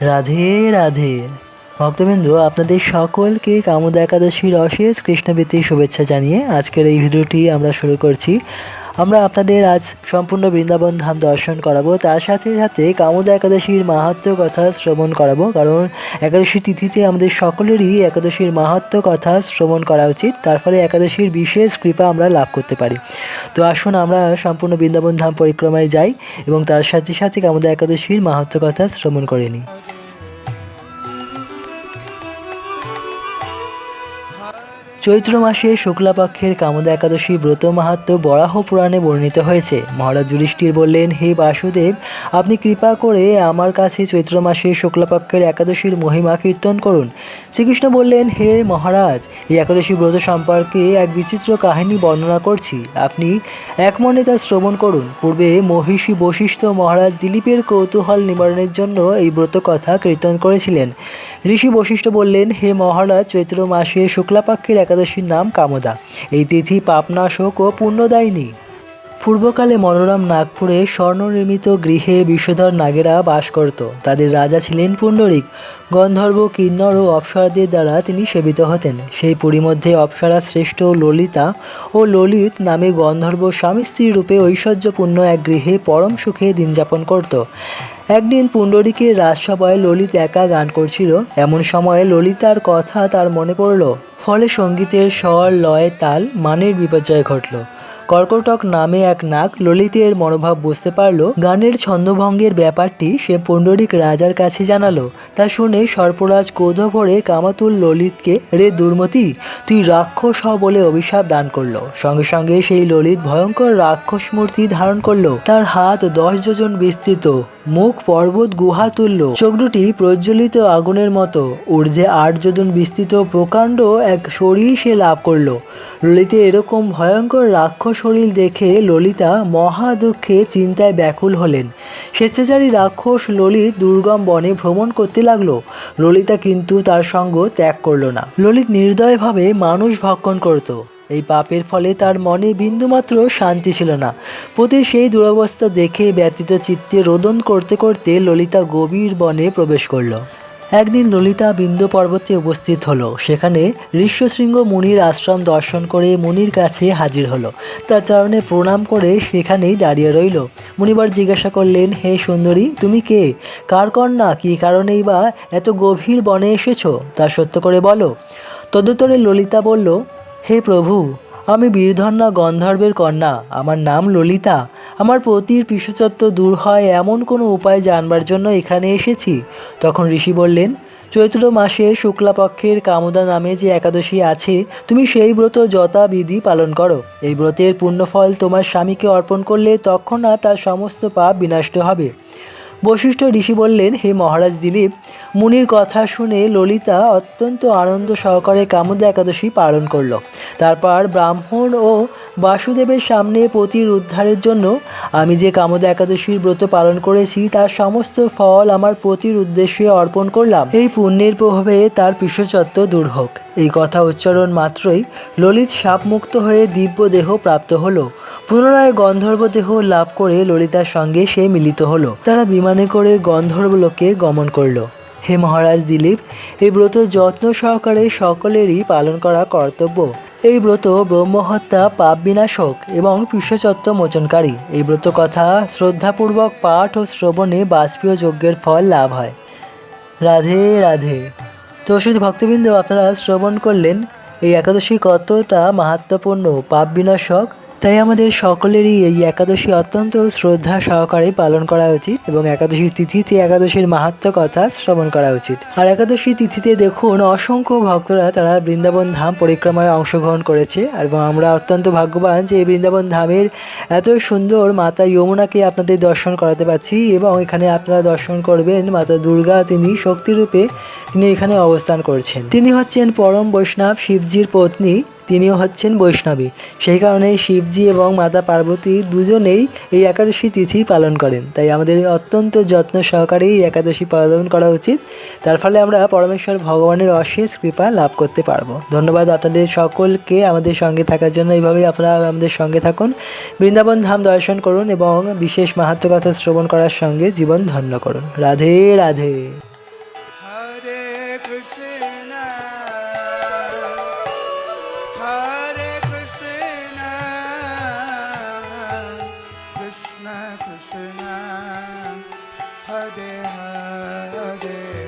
রাধে রাধে। ভক্তবিন্দু, আপনাদের সকলকে কামুদ একাদশীর অশেষ কৃষ্ণবৃত্তির শুভেচ্ছা জানিয়ে আজকের এই ভিডিওটি আমরা শুরু করছি। আমরা আপনাদের আজ সম্পূর্ণ বৃন্দাবন ধাম দর্শন করাবো। তার সাথে সাথে কামুদ একাদশীর মাহাত্ম কথা শ্রবণ করাবো। কারণ একাদশী তিথিতে আমাদের সকলেরই একাদশীর মাহাত্ম কথা শ্রবণ করা উচিত। তার ফলে একাদশীর বিশেষ কৃপা আমরা লাভ করতে পারি। তো আসুন আমরা সম্পূর্ণ বৃন্দাবন ধাম পরিক্রমায় যাই এবং তার সাথে সাথে কামুদ একাদশীর মাহাত্ম কথা শ্রবণ করে নিই। চৈত্র মাসে শুক্লাপক্ষের কামদা একাদশী ব্রত মাহাত্ম বরাহ পুরাণে বর্ণিত হয়েছে। মহারাজ যুধিষ্ঠির বললেন, হে বাসুদেব, আপনি কৃপা করে আমার কাছে চৈত্র মাসে শুক্লাপক্ষের একাদশীর মহিমা কীর্তন করুন। শ্রীকৃষ্ণ বললেন, হে মহারাজ, এই একাদশী ব্রত সম্পর্কে এক বিচিত্র কাহিনী বর্ণনা করছি। আপনি এক মনে তা শ্রবণ করুন। পূর্বে মহিষী বশিষ্ঠ মহারাজ দিলীপের কৌতূহল নিবারণের জন্য এই ব্রত কথা কীর্তন করেছিলেন। ঋষি বশিষ্ঠ বললেন, হে মহারাজ, চৈত্র মাসে শুক্লাপক্ষের একাদশীর নাম কামদা। এই তিথি পাপনাশক ও পুণ্যদায়িনী। পূর্বকালে মনোরম নাগপুরে স্বর্ণনির্মিত গৃহে বিষধর নাগেরা বাস করত। তাদের রাজা ছিলেন পুণ্ডরিক। গন্ধর্ব, কিন্নর ও অপ্সরাদের দ্বারা তিনি সেবিত হতেন। সেই পুরী মধ্যে অপ্সরা শ্রেষ্ঠ ললিতা ও ললিত নামে গন্ধর্ব স্বামী স্ত্রী রূপে ঐশ্বর্যপূর্ণ এক গৃহে পরম সুখে দিন যাপন করত। একদিন পুণ্ডরিকের রাজসভায় ললিত একা গান করছিল। এমন সময় ললিতার কথা তার মনে পড়ল। ফলে সঙ্গীতের স্বর, লয়, তাল, মানের বিপর্যয় ঘটল। কর্কটক নামে এক নাক ললিতের মনোভাব বুঝতে পারল। গানের ছন্দভঙ্গের ব্যাপারটি সে পুণ্ডরিক রাজার কাছে জানালো। তা শুনে সর্পরাজ ক্রোধ ভরে কামাতুল ললিতকে, রে দুর্মতি, তুই রাক্ষস হ বলে অভিশাপ দান করল। সঙ্গে সঙ্গে সেই ললিত ভয়ঙ্কর রাক্ষস মূর্তি ধারণ করল। তার হাত দশ যোজন বিস্তৃত, মুখ পর্বত গুহা তুল্য চোখ দুটি প্রজ্বলিত আগুনের মতো, ঊর্ধ্বে আট যোজন বিস্তৃত, প্রকাণ্ড এক শরীর সে লাভ করল। ললিতে এরকম ভয়ঙ্কর রাক্ষস শরীর দেখে ললিতা মহা দুঃখে চিন্তায় ব্যাকুল হলেন। স্বেচ্ছাচারী রাক্ষস ললিত দুর্গম বনে ভ্রমণ করতে লাগল। ললিতা কিন্তু তার সঙ্গ ত্যাগ করল না। ললিত নির্দয়ভাবে মানুষ ভক্ষণ করত। এই পাপের ফলে তার মনে বিন্দুমাত্র শান্তি ছিল না। প্রতি সেই দুরবস্থা দেখে ব্যতীত চিত্তে রোদন করতে করতে ললিতা গভীর বনে প্রবেশ করল। একদিন ললিতা বিন্দু পর্বতে উপস্থিত হলো। সেখানে ঋষ্যশৃঙ্গ মুনির আশ্রম দর্শন করে মুনির কাছে হাজির হলো। তার চরণে প্রণাম করে সেখানেই দাঁড়িয়ে রইল। মুনিবার জিজ্ঞাসা করলেন, হে সুন্দরী, তুমি কে? কার কন্যা? কী কারণেই বা এত গভীর বনে এসেছ? তা সত্য করে বলো। তদুত্তরে ললিতা বলল, হে প্রভু আমি বীরধন্যা গন্ধর্বের কন্যা। আমার নাম ললিতা। আমার পতির পিশুচত্ব দূর হয় এমন কোনো উপায় জানবার জন্য এখানে এসেছি। তখন ঋষি বললেন, চৈত্র মাসে শুক্লাপক্ষের কামদা নামে যে একাদশী আছে, তুমি সেই ব্রত যথাবিধি পালন করো। এই ব্রতের পুণ্যফল তোমার স্বামীকে অর্পণ করলে তৎক্ষণাৎ তার সমস্ত পাপ বিনষ্ট হবে। বশিষ্ঠ ঋষি বললেন, হে মহারাজ দিলীপ, মুনির কথা শুনে ললিতা অত্যন্ত আনন্দ সহকারে কামুদা একাদশী পালন করল। তারপর ব্রাহ্মণ ও বাসুদেবের সামনে পতির উদ্ধারের জন্য আমি যে কামদা একাদশীর ব্রত পালন করেছি, তার সমস্ত ফল আমার পতির উদ্দেশ্যে অর্পণ করলাম। এই পুণ্যের প্রভাবে তার পিশ্বচত্ব দূর হোক। এই কথা উচ্চারণ মাত্রই ললিত সাপমুক্ত হয়ে দিব্য দেহ প্রাপ্ত হলো। পুনরায় গন্ধর্ব দেহ লাভ করে ললিতার সঙ্গে সে মিলিত হলো। তারা বিমানে করে গন্ধর্ব গন্ধর্বলোকে গমন করল। হে মহারাজ দিলীপ, এই ব্রত যত্ন সহকারে সকলেরই পালন করা কর্তব্য। এই ব্রত ব্রহ্মহত্যা পাপ বিনাশক এবং বিশ্বচত্ব মোচনকারী। এই ব্রত কথা শ্রদ্ধাপূর্বক পাঠ ও শ্রবণে বাষ্পীয় যজ্ঞের ফল লাভ হয়। রাধে রাধে। তো শুধু ভক্তবৃন্দ, আপনারা শ্রবণ করলেন। এই একাদশী কতটা মাহাত্মপূর্ণ পাপ বিনাশক তাই আমাদের সকলেরই এই একাদশী অত্যন্ত শ্রদ্ধা সহকারে পালন করা উচিত এবং একাদশীর তিথিতে একাদশীর মাহাত্ম কথা শ্রবণ করা উচিত। আর একাদশী তিথিতে দেখুন, অসংখ্য ভক্তরা তারা বৃন্দাবন ধাম পরিক্রমায় অংশগ্রহণ করেছে এবং আমরা অত্যন্ত ভাগ্যবান যে বৃন্দাবন ধামের এত সুন্দর মাতা যমুনাকে আপনাদের দর্শন করাতে পারছি এবং এখানে আপনারা দর্শন করবেন মাতা দুর্গা, তিনি শক্তিরূপে তিনি এখানে অবস্থান করছেন। তিনি হচ্ছেন পরম বৈষ্ণব শিবজির পত্নী। তিনিও হচ্ছেন বৈষ্ণবী। সেই কারণে শিবজি এবং মাতা পার্বতী দুজনেই এই একাদশী তিথি পালন করেন। তাই আমাদের অত্যন্ত যত্ন সহকারে এই একাদশী পালন করা উচিত। তার ফলে আমরা পরমেশ্বর ভগবানের অশেষ কৃপা লাভ করতে পারব। ধন্যবাদ আপনাদের সকলকে আমাদের সঙ্গে থাকার জন্য। এইভাবেই আপনারা আমাদের সঙ্গে থাকুন। বৃন্দাবন ধাম দর্শন করুন এবং বিশেষ মাহাত্ম কথা শ্রবণ করার সঙ্গে জীবন ধন্য করুন। রাধে রাধে। day.